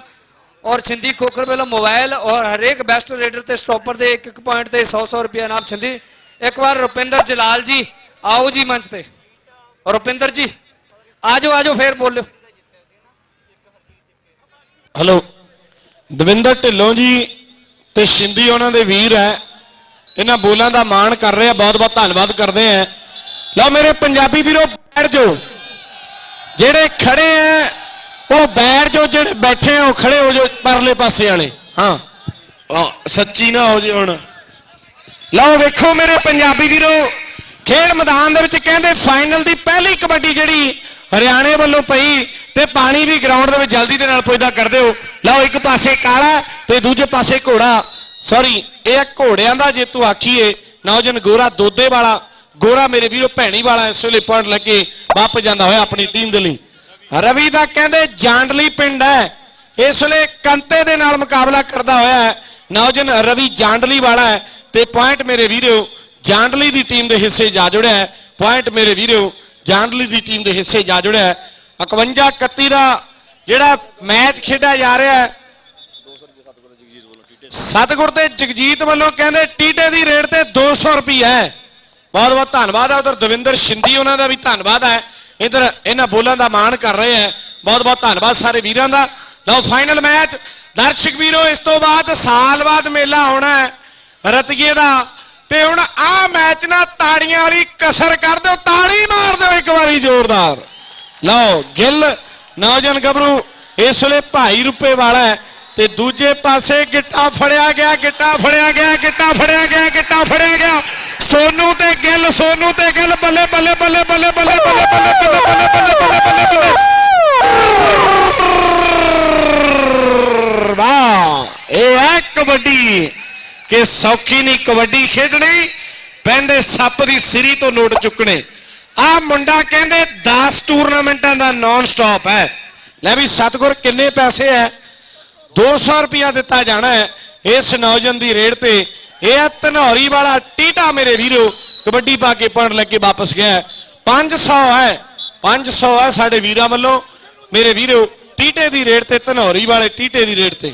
ਔਰ ਛਿੰਦੀ ਖੋਖਰ ਵੱਲੋਂ ਮੋਬਾਈਲ ਔਰ ਹਰੇਕ ਬੈਸਟ ਰੇਡਰ ਤੇ ਸਟਾਪਰ ਦੇ ਇੱਕ ਇੱਕ ਪੁਆਇੰਟ ਤੇ 100 100 ਰੁਪਏ ਇਨਾਮ। ਛਿੰਦੀ, ਇੱਕ ਵਾਰ ਰੁਪਿੰਦਰ ਜਲਾਲ ਜੀ, ਆਓ ਜੀ ਮੰਚ ਤੇ। ਰੁਪਿੰਦਰ ਜੀ, ਆਜੋ ਆਜੋ, ਫੇਰ ਬੋਲਿਓ। ਹਲੋ ਦਵਿੰਦਰ ਢਿੱਲੋਂ ਜੀ ਤੇ ਸ਼ਿੰਦੀ ਉਹਨਾਂ ਦੇ ਵੀਰ ਹੈ। ਇਹਨਾਂ ਬੋਲਾਂ ਦਾ ਮਾਣ ਕਰ ਰਹੇ ਆ। ਬਹੁਤ ਬਹੁਤ ਧੰਨਵਾਦ ਕਰਦੇ ਆ। ਲਓ ਮੇਰੇ ਪੰਜਾਬੀ ਵੀਰੋ, ਬੈਠ ਜਾਓ। ਜਿਹੜੇ ਖੜੇ ਆ ਉਹ ਬੈਠ ਜਾਓ ਜਿਹੜੇ ਬੈਠੇ ਆ ਉਹ ਖੜੇ ਹੋ ਜਾਓ ਪਰਲੇ ਪਾਸੇ ਵਾਲੇ। ਹਾਂ। ਆ, ਸੱਚੀ ਨਾ ਹੋ ਜੇ ਹੁਣ। ਲਓ ਵੇਖੋ ਮੇਰੇ ਪੰਜਾਬੀ ਵੀਰੋ ਖੇਡ ਮੈਦਾਨ ਦੇ ਵਿੱਚ ਕਹਿੰਦੇ ਫਾਈਨਲ ਦੀ ਪਹਿਲੀ ਕਬੱਡੀ ਜਿਹੜੀ ਹਰਿਆਣੇ ਵੱਲੋਂ ਪਈ ਤੇ ਪਾਣੀ ਵੀ ਗਰਾਊਂਡ ਦੇ ਵਿੱਚ ਜਲਦੀ ਦੇ ਨਾਲ ਪੁੱਜਦਾ ਕਰ ਦਿਓ ਲਓ ਇੱਕ ਪਾਸੇ ਕਾਲਾ ਤੇ ਦੂਜੇ ਪਾਸੇ ਘੋੜਾ। ਸੌਰੀ ਇਹ ਆ ਘੋੜਿਆਂ ਦਾ ਜੇਤੂ ਆਖੀਏ ਨੌਜਵਾਨ ਗੋਰਾ ਦੋਦੇ ਵਾਲਾ ਗੋਰਾ ਮੇਰੇ ਵੀਰੋ ਭੈਣੀ ਵਾਲਾ ਇਸ ਵੇਲੇ ਪੁਆਇੰਟ ਲੱਗੇ ਵਾਪਸ ਜਾਂਦਾ ਹੋਇਆ ਆਪਣੀ ਟੀਮ ਦੇ ਲਈ। ਰਵੀ ਦਾ ਕਹਿੰਦੇ ਜਾਂਡਲੀ ਪਿੰਡ ਹੈ। ਇਸ ਵੇਲੇ ਕੰਤੇ ਦੇ ਨਾਲ ਮੁਕਾਬਲਾ ਕਰਦਾ ਹੋਇਆ ਹੈ। ਨੌਜਵਾਨ ਰਵੀ ਜਾਂਡਲੀ ਵਾਲਾ ਹੈ ਤੇ ਪੁਆਇੰਟ ਮੇਰੇ ਵੀਰੋ, ਜਾਂਡਲੀ ਦੀ ਟੀਮ ਦੇ ਹਿੱਸੇ ਜਾ ਜੁੜਿਆ ਹੈ। ਪੁਆਇੰਟ ਮੇਰੇ ਵੀਰੋ, ਜਾਂਡਲੀ ਦੀ ਟੀਮ ਦੇ ਹਿੱਸੇ ਜਾ ਜੁੜਿਆ ਹੈ। 51 31 ਦਾ ਜਿਹੜਾ ਮੈਚ ਖੇਡਿਆ ਜਾ ਰਿਹਾ ਹੈ, ਸਤਗੁਰ ਤੇ ਜਗਜੀਤ ਵੱਲੋਂ ਕਹਿੰਦੇ ਟੀਟੇ ਦੀ ਰੇਟ ਤੇ 200 ਰੁਪਏ ਹੈ। ਬਹੁਤ ਬਹੁਤ ਧੰਨਵਾਦ ਹੈ ਉਧਰ ਦਵਿੰਦਰ ਸ਼ਿੰਦੀ ਉਹਨਾਂ ਦਾ ਵੀ ਧੰਨਵਾਦ ਹੈ। ਇਧਰ ਇਹਨਾਂ ਬੋਲਾਂ ਦਾ ਮਾਣ ਕਰ ਰਹੇ ਹੈ। ਬਹੁਤ ਬਹੁਤ ਧੰਨਵਾਦ ਸਾਰੇ ਵੀਰਾਂ ਦਾ। ਲਓ ਫਾਈਨਲ ਮੈਚ ਦਰਸ਼ਕ ਵੀਰੋ, ਇਸ ਤੋਂ ਬਾਅਦ ਸਾਲ ਬਾਅਦ ਮੇਲਾ ਹੋਣਾ ਹੈ ਰਤੀਏ ਦਾ। ਤੇ ਹੁਣ ਆਹ ਮੈਚ ਨਾ ਤਾੜੀਆਂ ਵਾਲੀ ਕਸਰ ਕਰ ਦਿਓ। ਤਾੜੀ ਮਾਰ ਦਿਓ ਇੱਕ ਵਾਰੀ ਜ਼ੋਰਦਾਰ। ਲਓ, ਗਿੱਲ, ਨੌਜਵਾਨ ਗੱਭਰੂ, ਇਸ ਵੇਲੇ ਭਾਈ ਰੁਪਏ ਵਾਲਾ ਹੈ। ਤੇ ਦੂਜੇ ਪਾਸੇ ਗਿੱਟਾ ਫੜਿਆ ਗਿਆ ਗਿੱਟਾ ਫੜਿਆ ਗਿਆ ਗਿੱਟਾ ਫੜਿਆ ਗਿਆ ਗਿੱਟਾ ਫੜਿਆ ਗਿਆ ਸੋਨੂ ਤੇ ਗਿੱਲ ਸੋਨੂ ਤੇ ਗਿੱਲ ਬੱਲੇ ਬੱਲੇ ਬੱਲੇ ਬੱਲੇ ਬੱਲੇ ਬੱਲੇ ਬੱਲੇ ਬੱਲੇ ਬੱਲੇ ਬੱਲੇ ਬੱਲੇ ਬੱਲੇ ਬੱਲੇ ਵਾਹ ਇਹ ਹੈ ਕਬੱਡੀ ਕਿ ਸੌਖੀ ਨਹੀਂ ਕਬੱਡੀ ਖੇਡਣੀ ਪੈਂਦੇ ਸੱਪ ਦੀ ਸਿਰੀ ਤੋਂ ਨੋਟ ਚੁੱਕਣੇ ਆ ਮੁੰਡਾ ਕਹਿੰਦੇ 10 ਟੂਰਨਾਮੈਂਟਾਂ ਦਾ ਨਾਨ ਸਟਾਪ ਹੈ ਲੈ ਵੀ ਸਤਗੁਰ ਕਿੰਨੇ ਪੈਸੇ ਹੈ 200 ਰੁਪਇਆ ਦਿੱਤਾ ਜਾਣਾ ਹੈ। ਇਸ ਨੌਜਵਾਨ ਦੀ ਰੇਡ ਤੇ ਇਹ ਹੈ ਧਨੌਰੀ ਵਾਲਾ ਟੀਟਾ ਮੇਰੇ ਵੀਰੋ। ਕਬੱਡੀ ਪਾ ਕੇ ਪੜਨ ਲੱਗੇ ਵਾਪਸ ਗਿਆ ਹੈ। 500 ਹੈ। 500 ਹੈ ਸਾਡੇ ਵੀਰਾਂ ਵੱਲੋਂ। ਮੇਰੇ ਵੀਰੋ, ਟੀਟੇ ਦੀ ਰੇਡ ਤੇ, ਧਨੌਰੀ ਵਾਲੇ ਟੀਟੇ ਦੀ ਰੇਡ ਤੇ।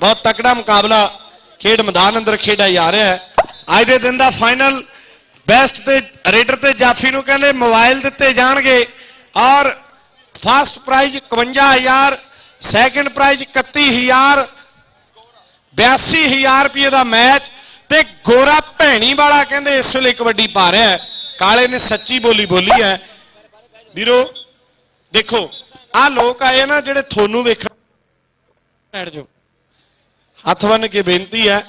ਬਹੁਤ ਤਕੜਾ ਮੁਕਾਬਲਾ ਖੇਡ ਮੈਦਾਨ ਅੰਦਰ ਖੇਡਿਆ ਜਾ ਰਿਹਾ ਹੈ। ਅੱਜ ਦੇ ਦਿਨ ਦਾ ਫਾਈਨਲ ਬੈਸਟ ਤੇ, ਰੇਡਰ ਤੇ ਜਾਫੀ ਨੂੰ ਕਹਿੰਦੇ ਮੋਬਾਈਲ ਦਿੱਤੇ ਜਾਣਗੇ। ਔਰ ਫਾਸਟ ਪ੍ਰਾਈਜ਼ 51000 ਸੈਕੰਡ ਪ੍ਰਾਈਜ਼ 31000 82000 ਰੁਪਏ ਦਾ ਮੈਚ ਤੇ ਗੋਰਾ ਭੈਣੀ ਵਾਲਾ ਕਹਿੰਦੇ ਇਸ ਵੇਲੇ ਕਬੱਡੀ ਪਾ ਰਿਹਾ ਹੈ। ਕਾਲੇ ਨੇ ਸੱਚੀ ਬੋਲੀ ਬੋਲੀ ਹੈ। ਵੀਰੋ, ਦੇਖੋ ਆ ਲੋਕ ਆਏ ਨਾ ਜਿਹੜੇ ਤੁਹਾਨੂੰ ਵੇਖਣ ਬੈਠ ਜਾਓ। ਹੱਥ ਬੰਨ ਕੇ ਬੇਨਤੀ ਹੈ,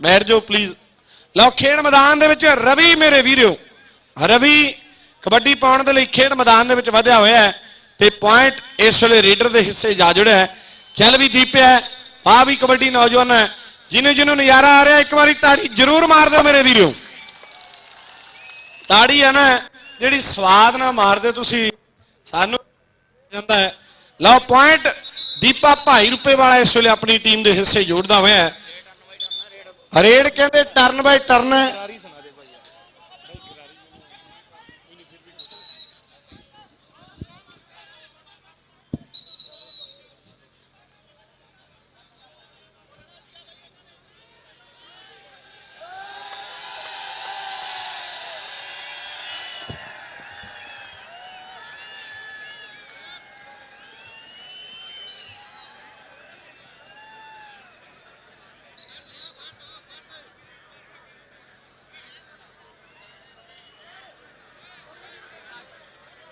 ਬੈਠ ਜਾਓ ਪਲੀਜ਼ ਲਓ, ਖੇਡ ਮੈਦਾਨ ਦੇ ਵਿੱਚ ਰਵੀ ਮੇਰੇ ਵੀਰੋ। ਰਵੀ ਕਬੱਡੀ ਪਾਉਣ ਦੇ ਲਈ ਖੇਡ ਮੈਦਾਨ ਦੇ ਵਿੱਚ ਵਧਿਆ ਹੋਇਆ ਹੈ। ਤੇ ਪੁਆਇੰਟ ਇਸ ਵੇਲੇ ਰੇਡਰ ਦੇ ਹਿੱਸੇ ਜਾ ਜੁੜਿਆ ਹੈ। ਚੱਲ ਵੀ ਦੀਪਿਆ ਹੈ। ਆ ਵੀ ਕਬੱਡੀ ਨੌਜਵਾਨ ਹੈ। ਜਿਹਨੂੰ ਜਿਹਨੂੰ ਨਜ਼ਾਰਾ ਆ ਰਿਹਾ, ਇੱਕ ਵਾਰੀ ਤਾੜੀ ਜ਼ਰੂਰ ਮਾਰ ਦਿਓ ਮੇਰੇ ਵੀਰੋ। ਤਾੜੀ ਹੈ ਨਾ, ਜਿਹੜੀ ਸਵਾਦ ਨਾਲ ਮਾਰਦੇ ਤੁਸੀਂ, ਸਾਨੂੰ ਜਾਂਦਾ ਹੈ। ਲਓ ਪੁਆਇੰਟ ਦੀਪਾ ਭਾਈ ਰੁਪਏ ਵਾਲਾ ਇਸ ਵੇਲੇ ਆਪਣੀ ਟੀਮ ਦੇ ਹਿੱਸੇ ਜੋੜਦਾ ਹੋਇਆ ਹੈ। ਰੇਡ ਕਹਿੰਦੇ ਟਰਨ ਬਾਈ ਟਰਨ ਹੈ।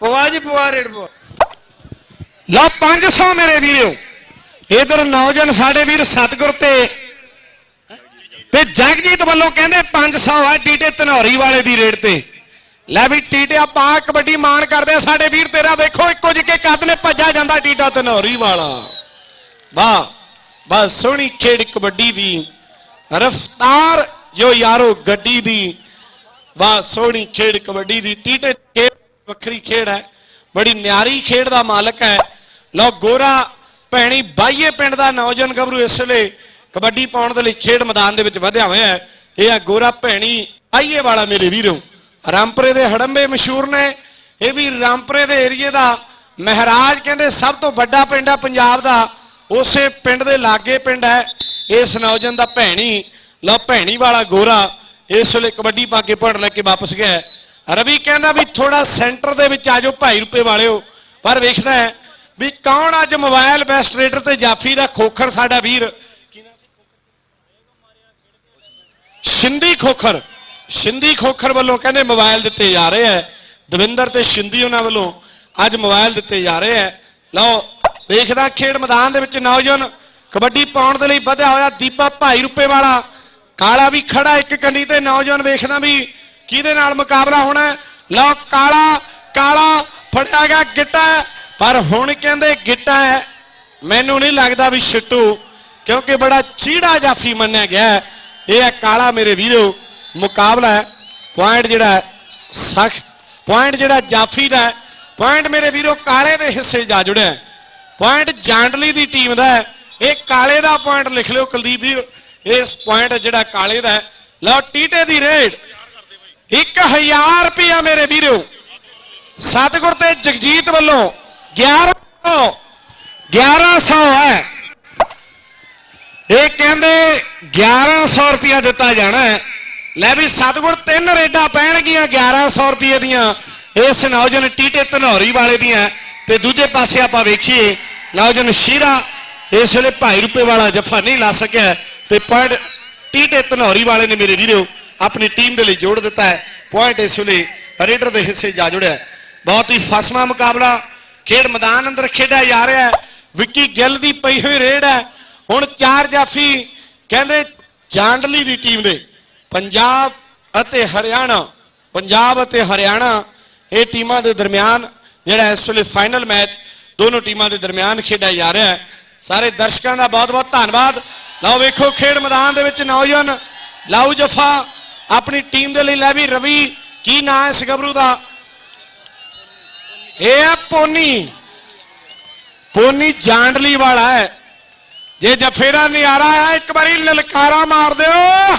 ਪਵਾ ਜੀ ਪਵਾ ਰੇਡ ਪਵਾ। ਲਓ 500 ਮੇਰੇ ਵੀਰੋ। ਇਧਰ ਨੌਜਵਾਨ ਸਾਡੇ ਵੀਰ ਸਤਗੁਰ ਤੇ ਤੇ ਜਗਜੀਤ ਵੱਲੋਂ ਕਹਿੰਦੇ 500 ਹੈ ਟੀਟੇ ਧਨੌਰੀ ਵਾਲੇ ਦੀ ਰੇਡ ਤੇ। ਲੈ ਵੀ ਟੀਟੇ ਆਪਾਂ ਕਬੱਡੀ ਮਾਣ ਕਰਦੇ ਆ ਸਾਡੇ ਵੀਰ, ਤੇਰਾ ਦੇਖੋ ਇੱਕੋ ਜਿਹੇ ਕੱਦ ਨੇ ਭੱਜਾ ਜਾਂਦਾ ਟੀਟਾ ਧਨੌਰੀ ਵਾਲਾ। ਵਾਹ ਵਾਹ, ਸੋਹਣੀ ਖੇਡ ਕਬੱਡੀ ਦੀ। ਰਫਤਾਰ ਜੋ ਯਾਰੋ ਗੱਡੀ ਦੀ, ਵਾਹ, ਸੋਹਣੀ ਖੇਡ ਕਬੱਡੀ ਦੀ। ਟੀਟੇ ਵੱਖਰੀ ਖੇਡ ਹੈ, ਬੜੀ ਨਿਆਰੀ ਖੇਡ ਦਾ ਮਾਲਕ ਹੈ। ਲਓ, ਗੋਰਾ ਭੈਣੀ ਬਾਈਏ ਪਿੰਡ ਦਾ ਨੌਜਵਾਨ ਗੱਭਰੂ ਇਸ ਵੇਲੇ ਕਬੱਡੀ ਪਾਉਣ ਦੇ ਲਈ ਖੇਡ ਮੈਦਾਨ ਦੇ ਵਿੱਚ ਵਧਿਆ ਹੋਇਆ ਹੈ। ਇਹ ਆ ਗੋਰਾ ਭੈਣੀ ਆਈਏ ਵਾਲਾ ਮੇਰੇ ਵੀਰੋ। ਰਾਮਪੁਰੇ ਦੇ ਹੜੰਬੇ ਮਸ਼ਹੂਰ ਨੇ। ਇਹ ਵੀ ਰਾਮਪੁਰੇ ਦੇ ਏਰੀਏ ਦਾ ਮਹਾਰਾਜ ਕਹਿੰਦੇ ਸਭ ਤੋਂ ਵੱਡਾ ਪਿੰਡ ਆ ਪੰਜਾਬ ਦਾ। ਉਸੇ ਪਿੰਡ ਦੇ ਲਾਗੇ ਪਿੰਡ ਹੈ ਇਸ ਨੌਜਵਾਨ ਦਾ ਭੈਣੀ। ਲਓ, ਭੈਣੀ ਵਾਲਾ ਗੋਰਾ ਇਸ ਵੇਲੇ ਕਬੱਡੀ ਪਾ ਕੇ ਪੜ ਲੈ ਕੇ ਵਾਪਸ ਗਿਆ ਰਵੀ ਕਹਿੰਦਾ ਵੀ ਥੋੜਾ ਸੈਂਟਰ ਦੇ ਵਿੱਚ ਆ ਜਾਓ ਭਾਈ ਰੁਪਏ ਵਾਲਿਓ। ਪਰ ਵੇਖਦਾ ਹੈ ਵੀ ਕੌਣ ਅੱਜ ਮੋਬਾਈਲ ਬੈਸਟ ਰੇਡਰ ਤੇ ਜਾਫੀ ਦਾ ਖੋਖਰ ਸਾਡਾ ਵੀਰ? ਸ਼ਿੰਦੀ ਖੋਖਰ। ਸ਼ਿੰਦੀ ਖੋਖਰ ਵੱਲੋਂ ਕਹਿੰਦੇ ਮੋਬਾਈਲ ਦਿੱਤੇ ਜਾ ਰਹੇ ਹੈ। ਦਵਿੰਦਰ ਤੇ ਸ਼ਿੰਦੀ ਉਹਨਾਂ ਵੱਲੋਂ ਅੱਜ ਮੋਬਾਈਲ ਦਿੱਤੇ ਜਾ ਰਹੇ ਹੈ। ਲਓ, ਵੇਖਦਾ ਖੇਡ ਮੈਦਾਨ ਦੇ ਵਿੱਚ ਨੌਜਵਾਨ ਕਬੱਡੀ ਪਾਉਣ ਦੇ ਲਈ ਵਧਿਆ ਹੋਇਆ ਦੀਪਾ ਭਾਈ ਰੁਪਏ ਵਾਲਾ। ਕਾਲਾ ਵੀ ਖੜਾ ਇੱਕ ਕੰਨੀ ਤੇ ਨੌਜਵਾਨ ਵੇਖਦਾ ਵੀ ਕਿਹਦੇ ਨਾਲ ਮੁਕਾਬਲਾ ਹੋਣਾ ਲਓ, ਕਾਲਾ ਕਾਲਾ ਫੜਿਆ ਗਿਆ ਗਿੱਟਾ ਪਰ ਹੁਣ ਕਹਿੰਦੇ ਗਿੱਟਾ ਹੈ। ਮੈਨੂੰ ਨਹੀਂ ਲੱਗਦਾ ਵੀ ਛਿੱਟੂ, ਕਿਉਂਕਿ ਬੜਾ ਚੀੜਾ ਜਾਫੀ ਮੰਨਿਆ ਗਿਆ ਇਹ ਹੈ ਕਾਲਾ ਮੇਰੇ ਵੀਰੋ, ਮੁਕਾਬਲਾ ਹੈ। ਪੁਆਇੰਟ ਜਿਹੜਾ ਸਖਤ ਪੁਆਇੰਟ ਜਿਹੜਾ ਜਾਫੀ ਦਾ ਪੁਆਇੰਟ ਮੇਰੇ ਵੀਰੋ ਕਾਲੇ ਦੇ ਹਿੱਸੇ ਜਾ ਜੁੜਿਆ ਪੁਆਇੰਟ ਜਾਂਡਲੀ ਦੀ ਟੀਮ ਦਾ ਇਹ ਕਾਲੇ ਦਾ ਪੁਆਇੰਟ ਲਿਖ ਲਿਓ ਕੁਲਦੀਪ ਵੀਰ। ਇਸ ਪੁਆਇੰਟ ਜਿਹੜਾ ਕਾਲੇ ਦਾ ਲਓ, ਟੀਟੇ ਦੀ ਰੇਡ। 1000 ਰੁਪਇਆ ਮੇਰੇ ਵੀਰੋ। ਸਤਿਗੁਰ ਤੇ ਜਗਜੀਤ ਵੱਲੋਂ 1100 1100 ਹੈ। ਇਹ ਕਹਿੰਦੇ 1100 ਰੁਪਇਆ ਦਿੱਤਾ ਜਾਣਾ ਹੈ। ਲੈ ਵੀ ਸਤਿਗੁਰ ਤਿੰਨ ਰੇਡਾਂ ਪੈਣਗੀਆਂ 1100 ਰੁਪਏ ਦੀਆਂ। ਇਸ ਨੌਜਨ ਟੀਟੇ ਧਨੌਰੀ ਵਾਲੇ ਦੀਆਂ ਤੇ ਦੂਜੇ ਪਾਸੇ ਆਪਾਂ ਵੇਖੀਏ, ਨੌਜਨ ਸ਼ੀਰਾ ਇਸ ਵੇਲੇ ਭਾਈ ਰੁਪਏ ਵਾਲਾ ਜਫਾ ਨਹੀਂ ਲਾ ਸਕਿਆ ਤੇ ਪੁਆਇੰਟ ਟੀਟੇ ਧਨੌਰੀ ਵਾਲੇ ਨੇ ਮੇਰੇ ਵੀਰੋ ਆਪਣੀ ਟੀਮ ਦੇ ਲਈ ਜੋੜ ਦਿੱਤਾ ਹੈ। ਪੁਆਇੰਟ ਇਸ ਵੇਲੇ ਰੇਡਰ ਦੇ ਹਿੱਸੇ ਜਾ ਜੁੜਿਆ ਬਹੁਤ ਹੀ ਫਸਮਾ ਮੁਕਾਬਲਾ। ਖੇਡ ਮੈਦਾਨ ਅੰਦਰ ਖੇਡਿਆ ਜਾ ਰਿਹਾ ਹੈ। ਵਿੱਕੀ ਗਿੱਲ ਦੀ ਪਈ ਹੋਈ ਰੇਡ ਹੈ। ਹੁਣ ਚਾਰ ਜਾਫੀ ਕਹਿੰਦੇ ਜਾਂਡਲੀ ਦੀ ਟੀਮ ਦੇ। ਪੰਜਾਬ ਅਤੇ ਹਰਿਆਣਾ। ਪੰਜਾਬ ਅਤੇ ਹਰਿਆਣਾ ਇਹ ਟੀਮਾਂ ਦੇ ਦਰਮਿਆਨ ਜਿਹੜਾ ਇਸ ਵੇਲੇ ਫਾਈਨਲ ਮੈਚ ਦੋਨੋਂ ਟੀਮਾਂ ਦੇ ਦਰਮਿਆਨ ਖੇਡਿਆ ਜਾ ਰਿਹਾ ਹੈ। ਸਾਰੇ ਦਰਸ਼ਕਾਂ ਦਾ ਬਹੁਤ-ਬਹੁਤ ਧੰਨਵਾਦ। ਲਓ ਵੇਖੋ ਖੇਡ ਮੈਦਾਨ ਦੇ ਵਿੱਚ ਨੌਜਵਾਨ ਲਾਉ ਜਫਾ ਆਪਣੀ ਟੀਮ ਦੇ ਲਈ ਲੈ ਵੀ ਰਵੀ, ਕੀ ਨਾਂ ਹੈ ਇਸ ਗੱਭਰੂ ਦਾ? ਇਹ ਹੈ ਪੋਨੀ। ਪੋਨੀ ਜਾਂਡਲੀ ਵਾਲਾ ਹੈ। ਜੇ ਜਫੇ ਦਾ ਨਜ਼ਾਰਾ ਆ ਇੱਕ ਵਾਰੀ ਲਲਕਾਰਾ ਮਾਰ ਦਿਓ।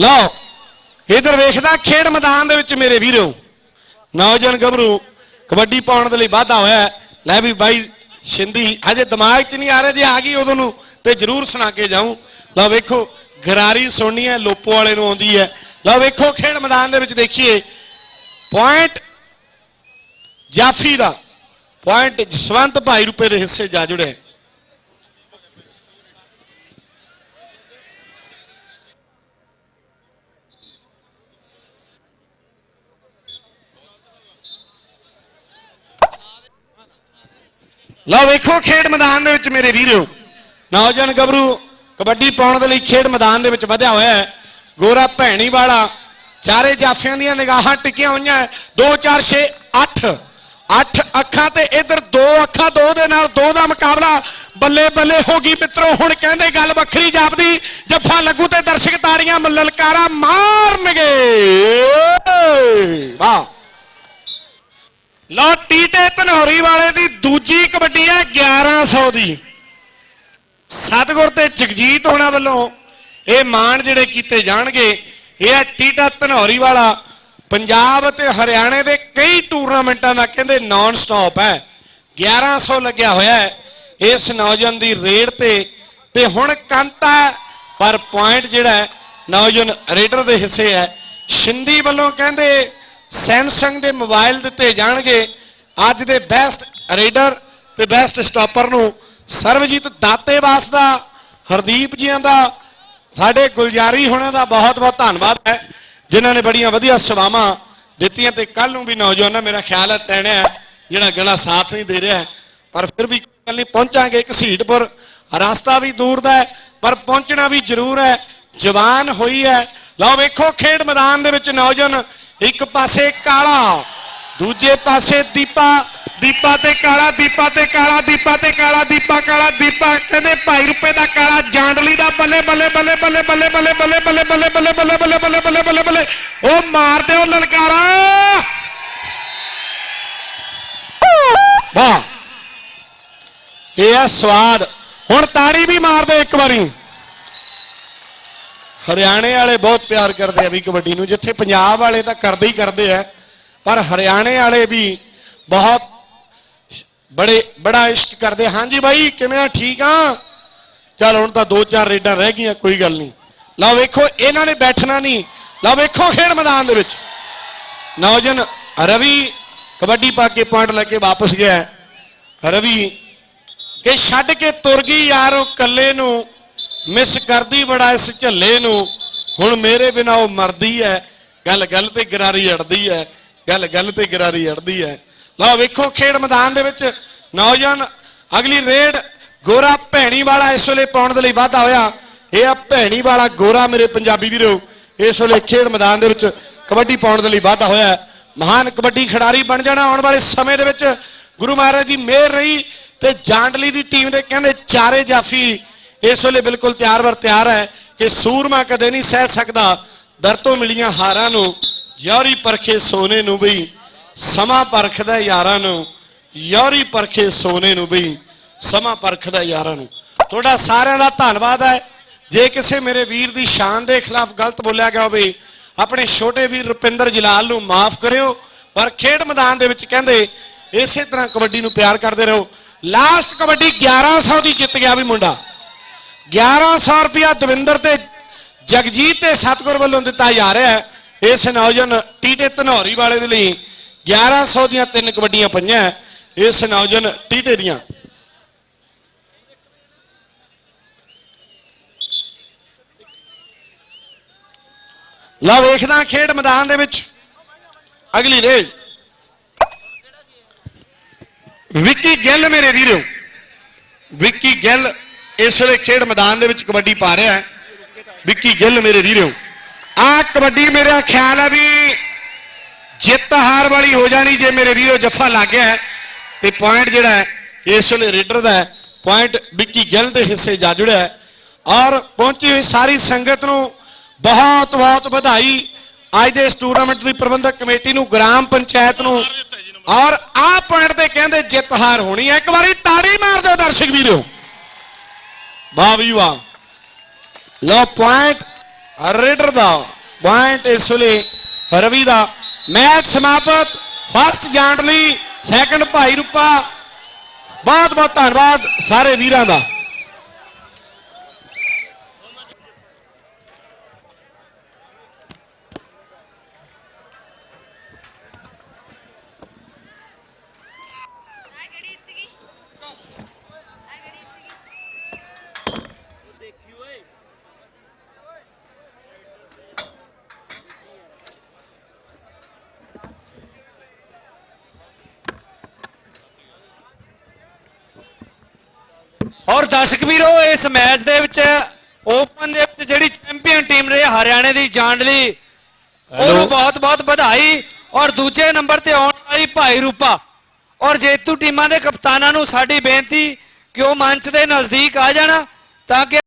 ਲਓ, ਇਧਰ ਵੇਖਦਾ ਖੇਡ ਮੈਦਾਨ ਦੇ ਵਿੱਚ ਮੇਰੇ ਵੀਰੋ। ਨੌਜਵਾਨ ਗੱਭਰੂ, ਕਬੱਡੀ ਪਾਉਣ ਦੇ ਲਈ ਵਾਧਾ ਹੋਇਆ। ਲੈ ਵੀ ਬਾਈ ਸ਼ਿੰਦੀ ਹਜੇ ਦਿਮਾਗ 'ਚ ਨਹੀਂ ਆ ਰਿਹਾ, ਜੇ ਆ ਗਈ ਉਦੋਂ ਨੂੰ ਤੇ ਜਰੂਰ ਸੁਣਾ ਕੇ ਜਾਊਂ। ਲਓ ਵੇਖੋ, ਗਰਾਰੀ ਸੁਣਨੀ ਹੈ, ਲੋਪੋ ਵਾਲੇ ਨੂੰ ਆਉਂਦੀ ਹੈ। ਲਓ ਵੇਖੋ, ਖੇਡ ਮੈਦਾਨ ਦੇ ਵਿੱਚ ਦੇਖੀਏ। ਪੁਆਇੰਟ ਜਾਫੀ ਦਾ ਪੁਆਇੰਟ ਜਸਵੰਤ ਭਾਈ ਰੁਪਏ ਦੇ ਹਿੱਸੇ ਜਾ ਜੁੜੇ। ਲਓ ਵੇਖੋ, ਖੇਡ ਮੈਦਾਨ ਦੇ ਵਿੱਚ ਮੇਰੇ ਵੀਰੋ। ਨੌਜਵਾਨ ਗੱਭਰੂ, ਕਬੱਡੀ ਪਾਉਣ ਦੇ ਲਈ ਖੇਡ ਮੈਦਾਨ ਦੇ ਵਿੱਚ ਵਧਿਆ ਹੋਇਆ ਹੈ। ਗੋਰਾ ਭੈਣੀ ਵਾਲਾ, ਚਾਰੇ ਜਾਫਿਆਂ ਦੀਆਂ ਨਿਗਾਹਾਂ ਟਿਕੀਆਂ ਹੋਈਆਂ 2 4 6 8 8 ਅੱਖਾਂ ਤੇ ਇਧਰ ਦੋ ਅੱਖਾਂ, ਦੋ ਦੇ ਨਾਲ ਦੋ ਦਾ ਮੁਕਾਬਲਾ ਬੱਲੇ ਬੱਲੇ ਹੋ ਗਈ ਮਿੱਤਰੋ। ਹੁਣ ਕਹਿੰਦੇ ਗੱਲ ਵੱਖਰੀ ਜਾਪਦੀ, ਜੱਫਾ ਲੱਗੂ ਤੇ ਦਰਸ਼ਕ ਤਾੜੀਆਂ ਲਲਕਾਰਾ ਮਾਰਨਗੇ। ਵਾਹ। ਲਓ ਟੀਟੇ ਧਨੌਰੀ ਵਾਲੇ ਦੀ ਦੂਜੀ ਕਬੱਡੀ ਹੈ 1100 ਦੀ। ਸਤਗੁਰ ਤੇ ਜਗਜੀਤ ਹੋਣਾ ਵੱਲੋਂ ਇਹ ਮਾਣ ਜਿਹੜੇ ਕੀਤੇ ਜਾਣਗੇ, ਇਹ ਹੈ ਟੀਟਾ ਧਨੌਰੀ ਵਾਲਾ ਪੰਜਾਬ ਅਤੇ ਹਰਿਆਣੇ ਦੇ ਕਈ ਟੂਰਨਾਮੈਂਟਾਂ ਦਾ ਕਹਿੰਦੇ ਨਾਨ ਸਟਾਪ ਹੈ 1100 ਲੱਗਿਆ ਹੋਇਆ ਹੈ ਇਸ ਨੌਜਵਾਨ ਦੀ ਰੇਡ ਤੇ। ਤੇ ਹੁਣ ਕੰਤਾ ਹੈ, ਪਰ ਪੁਆਇੰਟ ਜਿਹੜਾ ਨੌਜਵਾਨ ਰੇਡਰ ਦੇ ਹਿੱਸੇ ਹੈ। ਸ਼ਿੰਦੀ ਵੱਲੋਂ ਕਹਿੰਦੇ ਸੈਮਸੰਗ ਦੇ ਮੋਬਾਈਲ ਦਿੱਤੇ ਜਾਣਗੇ। ਅੱਜ ਦੇ ਬੈਸਟ ਰੇਡਰ ਤੇ ਬੈਸਟ ਸਟਾਪਰ ਨੂੰ ਸਰਵਜੀਤ ਦਾਤੇਵਾਸ ਦਾ, ਹਰਦੀਪ ਜੀਆਂ ਦਾ, ਸਾਡੇ ਗੁਲਜਾਰੀ ਹੋਣਾ ਦਾ ਬਹੁਤ ਬਹੁਤ ਧੰਨਵਾਦ ਹੈ, ਜਿਨ੍ਹਾਂ ਨੇ ਬੜੀਆਂ ਵਧੀਆ ਸੇਵਾਵਾਂ ਦਿੱਤੀਆਂ ਤੇ ਕੱਲ ਨੂੰ ਵੀ ਨੌਜਵਾਨਾਂ, ਮੇਰਾ ਖਿਆਲ ਹੈ ਤੈਣੇ ਜਿਹੜਾ ਗਲਾ ਸਾਥ ਨਹੀਂ ਦੇ ਰਿਹਾ ਪਰ ਫਿਰ ਵੀ ਕੋਈ ਗੱਲ ਨਹੀਂ ਪਹੁੰਚਾਂਗੇ ਘਸੀਟਪੁਰ ਰਸਤਾ ਵੀ ਦੂਰ ਦਾ ਹੈ, ਪਰ ਪਹੁੰਚਣਾ ਵੀ ਜ਼ਰੂਰ ਹੈ, ਜਵਾਨ ਹੋਈ ਹੈ। ਲਓ ਵੇਖੋ, ਖੇਡ ਮੈਦਾਨ ਦੇ ਵਿੱਚ ਨੌਜਵਾਨ ਇੱਕ ਪਾਸੇ ਕਾਲਾ, ਦੂਜੇ ਪਾਸੇ ਦੀਪਾ ਦੀਪਾ ਤੇ ਕਾਲਾ ਦੀਪਾ ਤੇ ਕਾਲਾ ਦੀਪਾ ਤੇ ਕਾਲਾ ਦੀਪਾ ਕਾਲਾ ਦੀਪਾ ਕਹਿੰਦੇ ਭਾਈ ਰੁਪਏ ਦਾ ਕਾਲਾ ਜਾਂਡਲੀ ਦਾ ਬੱਲੇ ਬੱਲੇ ਬੱਲੇ ਬੱਲੇ ਬੱਲੇ ਬੱਲੇ ਬੱਲੇ ਬੱਲੇ ਬੱਲੇ ਬੱਲੇ ਬੱਲੇ ਬੱਲੇ ਬੱਲੇ ਬੱਲੇ ਬੱਲੇ ਬੱਲੇ ਉਹ ਮਾਰ ਦਿਓ ਲਲਕਾਰਾ ਵਾਹ ਇਹ ਆ ਸਵਾਦ ਹੁਣ ਤਾੜੀ ਵੀ ਮਾਰ ਦਿਓ ਇੱਕ ਵਾਰੀ ਹਰਿਆਣੇ ਵਾਲੇ ਬਹੁਤ ਪਿਆਰ ਕਰਦੇ ਆ ਵੀ ਕਬੱਡੀ ਨੂੰ ਜਿੱਥੇ ਪੰਜਾਬ ਵਾਲੇ ਤਾਂ ਕਰਦੇ ਹੀ ਕਰਦੇ ਆ ਪਰ ਹਰਿਆਣੇ ਵਾਲੇ ਵੀ ਬਹੁਤ ਬੜੇ, ਬੜਾ ਇਸ਼ਕ ਕਰਦੇ, ਹਾਂਜੀ ਬਾਈ, ਕਿਵੇਂ ਆ? ਠੀਕ ਆ? ਚਲ ਹੁਣ ਤਾਂ ਦੋ ਚਾਰ ਰੇਡਾਂ ਰਹਿ ਗਈਆਂ, ਕੋਈ ਗੱਲ ਨਹੀਂ। ਲਓ ਵੇਖੋ, ਇਹਨਾਂ ਨੇ ਬੈਠਣਾ ਨਹੀਂ। ਲਓ ਵੇਖੋ ਖੇਡ ਮੈਦਾਨ ਦੇ ਵਿੱਚ। ਨੌਜਨ ਰਵੀ ਕਬੱਡੀ ਪਾ ਕੇ ਪੁਆਇੰਟ ਲੈ ਕੇ ਵਾਪਸ ਗਿਆ। ਰਵੀ ਕਿ ਛੱਡ ਕੇ ਤੁਰ ਗਈ ਯਾਰ, ਉਹ ਕੱਲੇ ਨੂੰ ਮਿਸ ਕਰਦੀ ਬੜਾ ਇਸ ਝੱਲੇ ਨੂੰ। ਹੁਣ ਮੇਰੇ ਬਿਨਾ ਉਹ ਮਰਦੀ ਹੈ। ਗੱਲ ਗੱਲ ਤੇ ਗਰਾਰੀ ਅੜਦੀ ਹੈ। ਗੱਲ ਗੱਲ ਤੇ ਗਰਾਰੀ ਅੜਦੀ ਹੈ। ਲਓ ਵੇਖੋ ਖੇਡ ਮੈਦਾਨ ਦੇ ਵਿੱਚ ਨੌਜਵਾਨ ਅਗਲੀ ਰੇਡ ਗੋਰਾ ਭੈਣੀ ਵਾਲਾ ਇਸ ਵੇਲੇ ਪਾਉਣ ਦੇ ਲਈ ਵਾਧਾ ਹੋਇਆ। ਇਹ ਆ ਭੈਣੀ ਵਾਲਾ ਗੋਰਾ ਮੇਰੇ ਪੰਜਾਬੀ ਵੀਰੋ, ਇਸ ਵੇਲੇ ਖੇਡ ਮੈਦਾਨ ਦੇ ਵਿੱਚ ਕਬੱਡੀ ਪਾਉਣ ਦੇ ਲਈ ਵਾਧਾ ਹੋਇਆ ਮਹਾਨ ਕਬੱਡੀ ਖਿਡਾਰੀ ਬਣ ਜਾਣਾ ਆਉਣ ਵਾਲੇ ਸਮੇਂ ਦੇ ਵਿੱਚ। ਗੁਰੂ ਮਹਾਰਾਜ ਦੀ ਮਿਹਰ ਰਹੀ ਤੇ ਜਾਂਡਲੀ ਦੀ ਟੀਮ ਦੇ ਕਹਿੰਦੇ ਚਾਰੇ ਜਾਫੀ ਇਸ ਵੇਲੇ ਬਿਲਕੁਲ ਤਿਆਰ ਵਰ ਤਿਆਰ ਹੈ ਕਿ ਸੂਰਮਾ ਕਦੇ ਨਹੀਂ ਸਹਿ ਸਕਦਾ। ਦਰ ਤੋਂ ਮਿਲੀਆਂ ਹਾਰਾਂ ਨੂੰ ਯੌਰੀ ਪਰਖੇ ਸੋਨੇ ਨੂੰ ਵੀ ਸਮਾਂ ਪਰਖਦਾ ਯਾਰਾਂ ਨੂੰ, ਯੌਰੀ ਪਰਖੇ ਸੋਨੇ ਨੂੰ ਵੀ, ਸਮਾਂ ਪਰਖਦਾ ਯਾਰਾਂ ਨੂੰ। ਤੁਹਾਡਾ ਸਾਰਿਆਂ ਦਾ ਧੰਨਵਾਦ ਹੈ। ਜੇ ਕਿਸੇ ਮੇਰੇ ਵੀਰ ਦੀ ਸ਼ਾਨ ਦੇ ਖਿਲਾਫ ਗਲਤ ਬੋਲਿਆ ਗਿਆ ਹੋਵੇ, ਆਪਣੇ ਛੋਟੇ ਵੀਰ ਰੁਪਿੰਦਰ ਜਲਾਲ ਨੂੰ ਮਾਫ ਕਰਿਓ। ਪਰ ਖੇਡ ਮੈਦਾਨ ਦੇ ਵਿੱਚ ਕਹਿੰਦੇ, ਇਸੇ ਤਰ੍ਹਾਂ ਕਬੱਡੀ ਨੂੰ ਪਿਆਰ ਕਰਦੇ ਰਹੋ। ਲਾਸਟ ਕਬੱਡੀ 1100 ਦੀ ਜਿੱਤ ਗਿਆ ਵੀ ਮੁੰਡਾ। 1100 ਰੁਪਿਆ ਦਵਿੰਦਰ ਤੇ ਜਗਜੀਤ ਤੇ ਸਤਗੁਰ ਵੱਲੋਂ ਦਿੱਤਾ ਜਾ ਰਿਹਾ ਹੈ। ਇਸ ਨੌਜਵਾਨ ਟੀਟੇ ਧਨੌਰੀ ਵਾਲੇ ਦੇ ਲਈ 1100 ਦੀਆਂ ਤਿੰਨ ਕਬੱਡੀਆਂ ਪਈਆਂ, ਇਸ ਨੌਜਵਾਨ ਟੀਟੇ ਦੀਆਂ। ਲਓ ਵੇਖਦਾ ਖੇਡ ਮੈਦਾਨ ਦੇ ਵਿੱਚ। ਅਗਲੀ ਰੇਲ। ਵਿੱਕੀ ਗਿੱਲ ਮੇਰੇ ਵੀਰੋ। ਵਿੱਕੀ ਗਿੱਲ ਇਸ ਵੇਲੇ ਖੇਡ ਮੈਦਾਨ ਦੇ ਵਿੱਚ ਕਬੱਡੀ ਪਾ ਰਿਹਾ ਹੈ। ਵਿੱਕੀ ਗਿੱਲ ਮੇਰੇ ਵੀਰੋ। ਆ ਕਬੱਡੀ ਮੇਰਾ ਖਿਆਲ ਹੈ ਵੀ ਜਿੱਤ ਹਾਰ ਵਾਲੀ ਹੋ ਜਾਣੀ ਜੇ ਮੇਰੇ ਵੀਰੋ ਜੱਫਾ ਲੱਗ ਗਿਆ ਤੇ ਪੁਆਇੰਟ ਜਿਹੜਾ ਹੈ, ਇਸ ਵੇਲੇ ਰੇਡਰ ਦਾ ਪੁਆਇੰਟ ਵਿੱਕੀ ਗਿੱਲ ਦੇ ਹਿੱਸੇ ਜਾ ਜੁੜਿਆ ਔਰ ਪਹੁੰਚੀ ਹੋਈ ਸਾਰੀ ਸੰਗਤ ਨੂੰ ਬਹੁਤ ਬਹੁਤ ਵਧਾਈ। ਅੱਜ ਦੇ ਇਸ ਟੂਰਨਾਮੈਂਟ ਦੀ ਪ੍ਰਬੰਧਕ ਕਮੇਟੀ ਨੂੰ, ਗ੍ਰਾਮ ਪੰਚਾਇਤ ਨੂੰ। ਔਰ ਆਹ ਪੁਆਇੰਟ ਤੇ ਕਹਿੰਦੇ ਜਿੱਤ ਹਾਰ ਹੋਣੀ ਹੈ। ਇੱਕ ਵਾਰੀ ਤਾੜੀ ਮਾਰ ਦਿਓ ਦਰਸ਼ਕ ਵੀਰੋ। ਵਾਹ ਵੀ ਵਾਹ। ਲੋ ਪੁਆਇੰਟ ਰੇਡਰ ਦਾ ਪੁਆਇੰਟ ਇਸ ਵੇਲੇ ਰਵੀ ਦਾ। ਮੈਚ ਸਮਾਪਤ। First Jandli second Bhai Rupa. ਬਹੁਤ ਬਹੁਤ ਧੰਨਵਾਦ ਸਾਰੇ ਵੀਰਾਂ ਦਾ। ਔਰ ਦਰਸ਼ਕ ਵੀਰੋ ਇਸ ਮੈਚ ਦੇ ਵਿੱਚ ਓਪਨ ਦੇ ਵਿੱਚ ਜਿਹੜੀ ਚੈਂਪੀਅਨ ਟੀਮ ਰਹੀ ਹਰਿਆਣੇ ਦੀ ਜਾਂਡਲੀ ਉਹਨੂੰ ਬਹੁਤ ਬਹੁਤ ਵਧਾਈ ਔਰ ਦੂਜੇ ਨੰਬਰ ਤੇ ਆਉਣ ਵਾਲੀ ਭਾਈ ਰੂਪਾ। ਔਰ ਜੇਤੂ ਟੀਮਾਂ ਦੇ ਕਪਤਾਨਾਂ ਨੂੰ ਸਾਡੀ ਬੇਨਤੀ ਕਿ ਉਹ ਮੰਚ ਦੇ ਨਜ਼ਦੀਕ ਆ ਜਾਣ ਤਾਂ ਕਿ